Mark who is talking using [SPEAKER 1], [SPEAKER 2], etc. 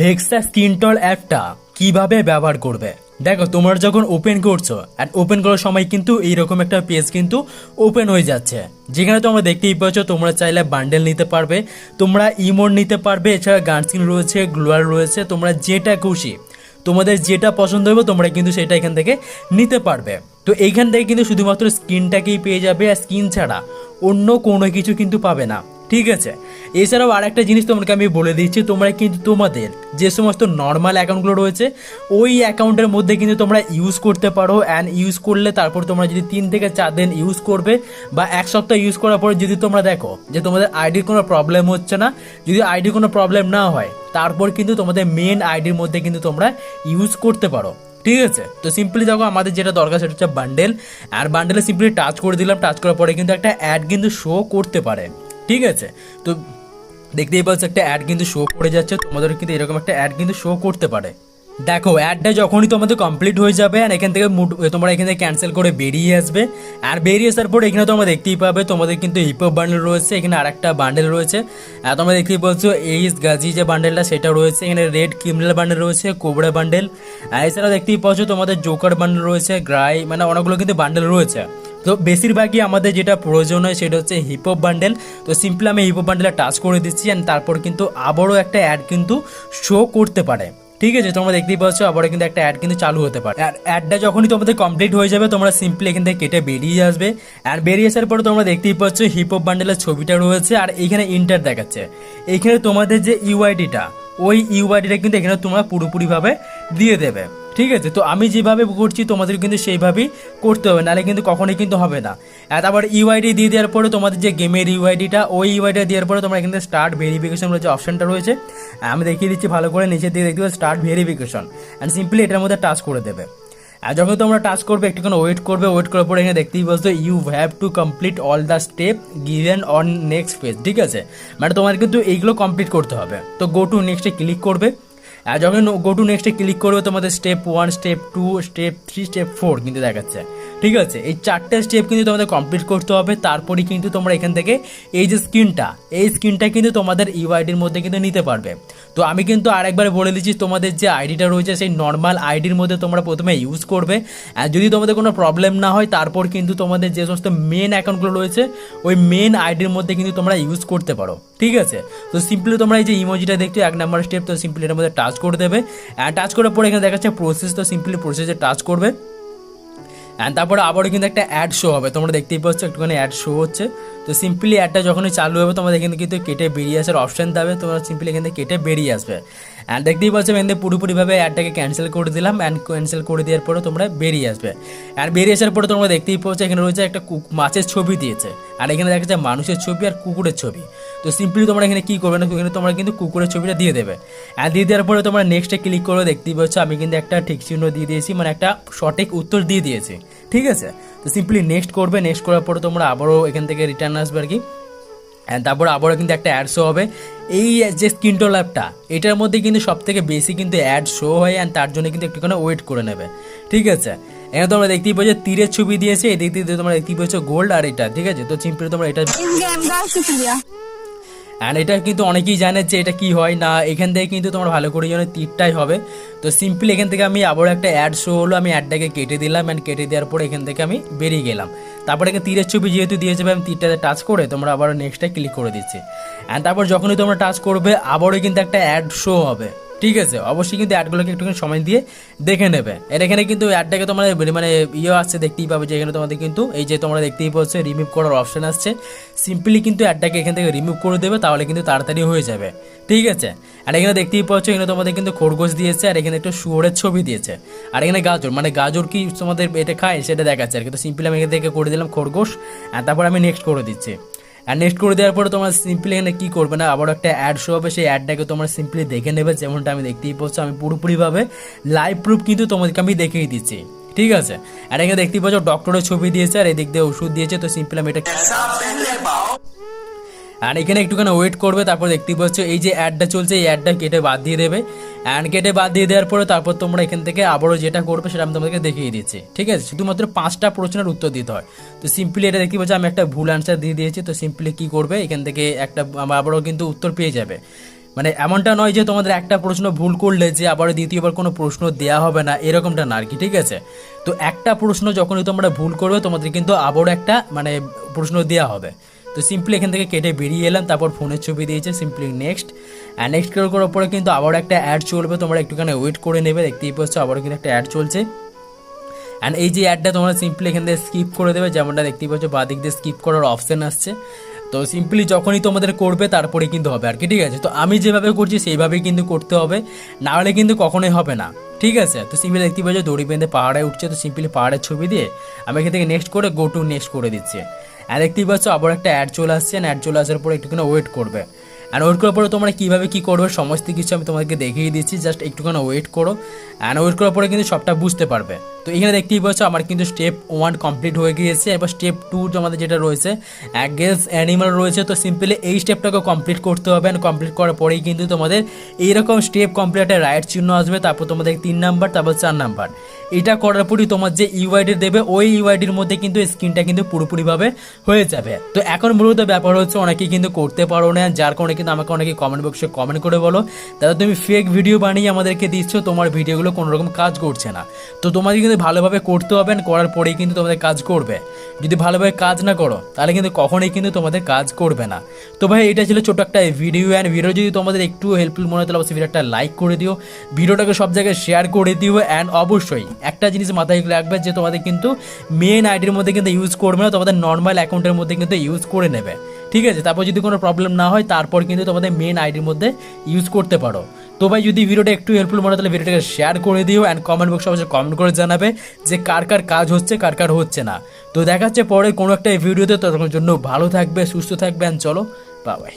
[SPEAKER 1] ভেক্সা স্ক্রিনটল অ্যাপটা কীভাবে ব্যবহার করবে? দেখো, তোমরা যখন ওপেন করছ অ্যান্ড ওপেন করার সময় কিন্তু এইরকম একটা পেজ কিন্তু ওপেন হয়ে যাচ্ছে। যেখানে তোমরা দেখতেই পাচ্ছ, তোমরা চাইলে বান্ডেল নিতে পারবে, তোমরা ইমোট নিতে পারবে, এছাড়া গান স্ক্রিন রয়েছে গ্লোয়ার রয়েছে, তোমরা যেটা খুশি, তোমাদের যেটা পছন্দ হবে, তোমরা কিন্তু সেটা এখান থেকে নিতে পারবে। তো এইখান থেকে কিন্তু শুধুমাত্র স্ক্রিনটাকেই পেয়ে যাবে, আর স্ক্রিন ছাড়া অন্য কোনো কিছু কিন্তু পাবে না। ঠিক আছে? এছাড়াও আর একটা জিনিস তোমাকে আমি বলে দিচ্ছি, তোমরা কিন্তু তোমাদের যে সমস্ত নর্মাল অ্যাকাউন্টগুলো রয়েছে, ওই অ্যাকাউন্টের মধ্যে কিন্তু তোমরা ইউজ করতে পারো অ্যান্ড ইউজ করলে তারপর তোমরা যদি তিন থেকে চার দিন ইউজ করবে বা এক সপ্তাহ ইউজ করার পরে যদি তোমরা দেখো যে তোমাদের আইডির কোনো প্রবলেম হচ্ছে না, যদি আইডির কোনো প্রবলেম না হয়, তারপর কিন্তু তোমাদের মেন আইডির মধ্যে কিন্তু তোমরা ইউজ করতে পারো। ঠিক আছে? তো সিম্পলি দেখো আমাদের যেটা দরকার সেটা হচ্ছে বান্ডেল আর বান্ডেলে সিম্পলি টাচ করে দিলাম টাচ করার পরে কিন্তু একটা অ্যাড কিন্তু শো করতে পারে। ঠিক আছে? তো দেখতেই পাচ্ছ, একটা অ্যাড কিন্তু শো করে যাচ্ছে। তোমাদের কিন্তু এরকম একটা অ্যাড কিন্তু শো করতে পারে। দেখো অ্যাডটা যখনই তোমাদের কমপ্লিট হয়ে যাবে আর এখান থেকে তোমরা এখান থেকে ক্যান্সেল করে বেরিয়ে আসবে। আর বেরিয়ে আসার পর এখানে তোমরা দেখতেই পাবে, তোমাদের কিন্তু হিপহপ বান্ডেল রয়েছে, এখানে আরেকটা বান্ডেল রয়েছে। আর তোমরা দেখতেই পাচ্ছ এইস গাজি যে বান্ডেলটা সেটা রয়েছে। এখানে রেড ক্রিমিনাল বান্ডেল রয়েছে কোবরা বান্ডেল আর এছাড়াও দেখতেই পাচ্ছ, তোমাদের জোকার বান্ডেল রয়েছে গ্রাই মানে অনেকগুলো কিন্তু বান্ডেল রয়েছে। তো বেশিরভাগই আমাদের যেটা প্রয়োজন হয় সেটা হচ্ছে হিপহপ বান্ডেল তো সিম্পলি আমি হিপহপ বান্ডেলে টাচ করে দিচ্ছি অ্যান্ড তারপর কিন্তু আবারও একটা অ্যাড কিন্তু শো করতে পারে। ঠিক আছে? তোমরা দেখতেই পাচ্ছ আবারও কিন্তু একটা অ্যাড কিন্তু চালু হতে পারে। আর অ্যাডটা যখনই তোমাদের কমপ্লিট হয়ে যাবে, তোমরা সিম্পলি এখান থেকে কেটে বেরিয়ে আসবে। আর বেরিয়ে আসার পরে তোমরা দেখতেই পাচ্ছ হিপহপ বান্ডেলের ছবিটা রয়েছে আর এখানে ইন্টার দেখাচ্ছে। এইখানে তোমাদের যে ইউআইডিটা ওই ইউআইডিটা কিন্তু এখানে তোমরা পুরোপুরিভাবে দিয়ে দেবে। ঠিক আছে, তো আমি যেভাবে করছি তোমাদের কিন্তু সেইভাবেই করতে হবে, নাহলে কিন্তু কখনোই কিন্তু হবে না। তারপর ইউআইডি দিয়ে দেওয়ার পরে তোমাদের যে গেমের ইউআইডিটা ওই ইউআইডিটা দেওয়ার পরে তোমরা এখানে স্টার্ট ভেরিফিকেশন যে অপশনটা রয়েছে, আমি দেখিয়ে দিচ্ছি ভালো করে নিচের দিকে দেখতে পাচ্ছি স্টার্ট ভেরিফিকেশন অ্যান্ড সিম্পলি এটার মধ্যে টাচ করে দেবে। আর যখন তোমরা টাচ করবে, একটুখানি ওয়েট করবে ওয়েট করার পরে এখানে দেখতেই পাচ্ছ you have to complete all the step given on next page ঠিক আছে? মানে তোমার কিন্তু এইগুলো কমপ্লিট করতে হবে। তো গো টু নেক্সটে ক্লিক করবে। যখন গো টু নেক্সটে ক্লিক করবে, তোমাদের step one step two step three step four কিন্তু দেখাচ্ছে। ঠিক আছে? এই চারটে স্টেপ কিন্তু তোমাদের কমপ্লিট করতে হবে। তারপরেই কিন্তু তোমরা এখান থেকে এই যে স্ক্রিনটা, এই স্ক্রিনটা কিন্তু তোমাদের ইউআইডির মধ্যে কিন্তু নিতে পারবে। তো আমি কিন্তু আরেকবার বলে দিচ্ছি, তোমাদের যে আইডিটা রয়েছে, সেই নর্মাল আইডির মধ্যে তোমরা প্রথমে ইউজ করবে। আর যদি তোমাদের কোনো প্রবলেম না হয়, তারপর কিন্তু তোমাদের যে সমস্ত মেন অ্যাকাউন্টগুলো রয়েছে, ওই মেন আইডির মধ্যে কিন্তু তোমরা ইউজ করতে পারো। ঠিক আছে? তো সিম্পলি তোমরা এই যে ইমোজিটা দেখছ, এক নাম্বার স্টেপ তো সিম্পলি এটার মধ্যে টাচ করে দেবে। টাচ করার পরে এখানে দেখাচ্ছে প্রসেস তো সিম্পলি প্রসেসে টাচ করবে। অ্যান্ড তারপরে আবারও কিন্তু একটা অ্যাড শো হবে। তোমরা দেখতেই পাচ্ছ একটুখানি অ্যাড শো হচ্ছে। তো সিম্পলি অ্যাডটা যখনই চালু হবে, তোমাদের এখানে কিন্তু কেটে বেরিয়ে আসার অপশান দেবে তোমরা সিম্পলি থেকে কেটে বেরিয়ে আসবে। অ্যান্ড দেখতেই পাচ্ছ থেকে পুরোপুরিভাবে অ্যাডটাকে ক্যান্সেল করে দিলাম। অ্যান্ড ক্যান্সেল করে দেওয়ার পরে তোমরা বেরিয়ে আসবে। অ্যান্ড বেরিয়ে আসার পরে তোমরা দেখতেই পাচ্ছ, এখানে রয়েছে একটা মাছের ছবি দিয়েছে। আর এখানে দেখা যাচ্ছে মানুষের ছবি আর কুকুরের ছবি। তো সিম্পলি তোমরা এখানে কী করবে না, এখানে তোমরা কিন্তু কুকুরের ছবিটা দিয়ে দেবে। অ্যান্ড দিয়ে দেওয়ার পরে তোমরা নেক্সটে ক্লিক করে দেখতেই পাচ্ছ, আমি কিন্তু একটা ঠিক চিহ্ন দিয়ে দিয়েছি। মানে একটা সঠিক উত্তর দিয়ে দিয়েছি। ঠিক আছে? তো সিম্পলি নেক্সট করবে নেক্সট করার পরে তোমরা আবারও এখান থেকে রিটার্ন আসবে আর কি। তারপর আবারও কিন্তু একটা অ্যাড শো হবে। এই যে স্ক্রিনটোল অ্যাপটা এটার মধ্যে কিন্তু সব থেকে বেশি কিন্তু অ্যাড শো হয় অ্যান্ড তার জন্য কিন্তু একটুখানি ওয়েট করে নেবে। ঠিক আছে? এখানে তোমরা দেখতেই পাচ্ছ, তীরের ছবি দিয়েছে এই দিক দিয়ে তোমরা দেখতেই পাচ্ছ গোল্ড আর এটা, ঠিক আছে? তো সিম্পলি তোমরা এটা অ্যান্ড এটা কিন্তু অনেকেই জানে যে এটা কি হয় না, এখান থেকে কিন্তু তোমার ভালো করে জন্য তীরটাই হবে। তো সিম্পলি এখান থেকে আমি আবারও একটা অ্যাড শো হলো, আমি অ্যাডটাকে কেটে দিলাম অ্যান্ড কেটে দেওয়ার পরে এখান থেকে আমি বেরিয়ে গেলাম। তারপরে এখানে তীরের ছবি যেহেতু দিয়ে যাবে, আমি তীরটাতে টাচ করে তোমরা আবার নেক্সটটা ক্লিক করে দিচ্ছি। অ্যান্ড তারপর যখনই তোমরা টাচ করবে, আবারও কিন্তু একটা অ্যাড শো হবে। ঠিক আছে, অবশ্যই কিন্তু অ্যাডগুলোকে একটুখানি সময় দিয়ে দেখে নেবে। এর এখানে কিন্তু অ্যাডটাকে তোমার মানে ইয়ে আসছে, দেখতেই পাবে যে এখানে তোমাদের কিন্তু এই যে তোমরা দেখতেই পাচ্ছ রিমুভ করার অপশন আসছে। সিম্পলি কিন্তু অ্যাডটাকে এখান থেকে রিমুভ করে দেবে, তাহলে কিন্তু তাড়াতাড়ি হয়ে যাবে। ঠিক আছে? আর এখানে দেখতেই পাচ্ছ, এখানে তোমাদের কিন্তু খরগোশ দিয়েছে, আর এখানে একটু শুয়োরের ছবি দিয়েছে। আর এখানে গাজর মানে গাজর কি তোমাদের এটা খায় সেটা দেখাচ্ছে আর কি। তো সিম্পলি আমি এখান থেকে করে দিলাম খরগোশ, আর তারপর আমি নেক্সট করে দিচ্ছি। আর নেক্সট করে দেওয়ার পরে তোমরা সিম্পলি এখানে কী করবে না? আবার একটা অ্যাড শো হবে। সেই অ্যাডটাকে তোমরা সিম্পলি দেখে নেবে। যেমনটা আমি দেখতেই পাচ্ছ, আমি পুরোপুরিভাবে লাইভ প্রুফ কিন্তু তোমাদেরকে আমি দেখিয়ে দিচ্ছি। ঠিক আছে? আর এখানে দেখতেই পাচ্ছ ডক্টরের ছবি দিয়েছে, আর এদিক দিয়ে ওষুধ দিয়েছে। তো সিম্পলি আমি এটা আর এখানে একটুখানি ওয়েট করবে, তারপর দেখতেই পাচ্ছ এই যে অ্যাডটা চলছে, এই অ্যাডটা কেটে বাদ দিয়ে দেবে। অ্যান্ড কেটে বাদ দিয়ে দেওয়ার পরে তারপর তোমরা এখান থেকে আবারও যেটা করবে সেটা আমি তোমাদেরকে দেখিয়ে দিচ্ছি। ঠিক আছে? শুধুমাত্র পাঁচটা প্রশ্নের উত্তর দিতে হয়। তো সিম্পলি এটা দেখতে পাচ্ছ, আমি একটা ভুল অ্যান্সার দিয়ে দিয়েছি। তো সিম্পলি কী করবে? এখান থেকে একটা আবারও কিন্তু উত্তর পেয়ে যাবে। মানে এমনটা নয় যে তোমাদের একটা প্রশ্ন ভুল করলে যে আবার দ্বিতীয়বার কোনো প্রশ্ন দেওয়া হবে না, এরকমটা না আর কি, ঠিক আছে? তো একটা প্রশ্ন যখনই তোমরা ভুল করবে, তোমাদের কিন্তু আবারও একটা মানে প্রশ্ন দেওয়া হবে। তো সিম্পলি এখান থেকে কেটে বেরিয়ে এলাম, তারপর ফোনের ছবি দিয়েছে সিম্পলি নেক্সট অ্যান্ড নেক্সট করার পরে কিন্তু আবার একটা অ্যাড চলবে, তোমরা একটুখানি ওয়েট করে নেবে, দেখতেই পাচ্ছ আবারও কিন্তু একটা অ্যাড চলছে. অ্যান্ড এই যে অ্যাডটা তোমরা সিম্পলি এখান থেকে স্কিপ করে দেবে, যেমনটা দেখতেই পাচ্ছ বা দিক দিয়ে স্কিপ করার অপশন আসছে. তো সিম্পলি যখনই তোমাদের করবে, তারপরে কিন্তু হবে আর কি, ঠিক আছে? তো আমি যেভাবে করছি, সেইভাবেই কিন্তু করতে হবে। না হলে কিন্তু কখনোই হবে না, ঠিক আছে? তো সিম্পলি দেখতে পাচ্ছ দড়ি বেঁধে পাহাড়ে উঠছে, তো সিম্পলি পাহাড়ের ছবি দিয়ে আমি এখান থেকে নেক্সট করে গো টু নেক্সট করে দিচ্ছি। আর দেখতেই পাচ্ছ আবার একটা অ্যাড চলে আসছে অ্যাড চলে আসার পরে একটুখানি ওয়েট করবে। অ্যান্ড ওয়েট করার পরে তোমরা কীভাবে কী করবে, সমস্ত কিছু আমি তোমাদেরকে দেখিয়ে দিচ্ছি জাস্ট একটুখানি ওয়েট করো। অ্যান্ড ওয়েট করার পরে কিন্তু সবটা বুঝতে পারবে। তো এখানে দেখতেই পাচ্ছ, আমার কিন্তু স্টেপ ওয়ান কমপ্লিট হয়ে গিয়েছে। এবার স্টেপ টু আমাদের যেটা রয়েছে অ্যাগেন্স অ্যানিমাল রয়েছে। তো সিম্পলি এই স্টেপটাকে কমপ্লিট করতে হবে। অ্যান্ড কমপ্লিট করার পরেই কিন্তু তোমাদের এইরকম স্টেপ কমপ্লিট রাইট চিহ্ন আসবে। তারপর তোমাদের তিন নাম্বার তারপর চার নাম্বার এটা করার পরই তোমার যে ইউআইডি দেবে, ওই ইউআইডির মধ্যে কিন্তু স্ক্রিনটা কিন্তু পুরোপুরিভাবে হয়ে যাবে। তো এখন মূলত ব্যাপার হচ্ছে অনেকেই কিন্তু করতে পারো না, যার কারণে কিন্তু আমাকে অনেকে কমেন্ট বক্সে কমেন্ট করে বলো। দাদা, তুমি ফেক ভিডিও বানিয়ে আমাদেরকে দিচ্ছ, তোমার ভিডিওগুলো কোনো রকম কাজ করছে না। তো তোমাদের কিন্তু ভালোভাবে করতে হবে করার পরেই কিন্তু তোমাদের কাজ করবে। যদি ভালোভাবে কাজ না করো, তাহলে কিন্তু কখনোই কিন্তু তোমাদের কাজ করবে না। তো ভাই, এটা ছিল ছোট একটা ভিডিও অ্যান্ড ভিডিও যদি তোমাদের একটু হেল্পফুল মনে হয়, তাহলে অবশ্যই ভিডিওটা লাইক করে দিও। ভিডিওটাকে সব জায়গায় শেয়ার করে দিও অ্যান্ড অবশ্যই একটা জিনিস মাথায় রাখবে যে তোমাদের কিন্তু মেন আইডির মধ্যে কিন্তু ইউজ করবে না, তোমাদের নর্মাল অ্যাকাউন্টের মধ্যে কিন্তু ইউজ করে নেবে। ঠিক আছে? তারপর যদি কোনো প্রবলেম না হয়, তারপর কিন্তু তোমাদের মেন আইডির মধ্যে ইউজ করতে পারো। তো ভাই, যদি ভিডিওটা একটু হেল্পফুল মনে তাহলে ভিডিওটাকে শেয়ার করে দিও অ্যান্ড কমেন্ট বক্সে অবশ্যই কমেন্ট করে জানাবে যে কার কার কাজ হচ্ছে, কার কার হচ্ছে না। তো দেখাচ্ছে পরে কোনো একটা ভিডিওতে, ততক্ষণের জন্য ভালো থাকবে, সুস্থ থাকবে অ্যান্ড চলো বাবাই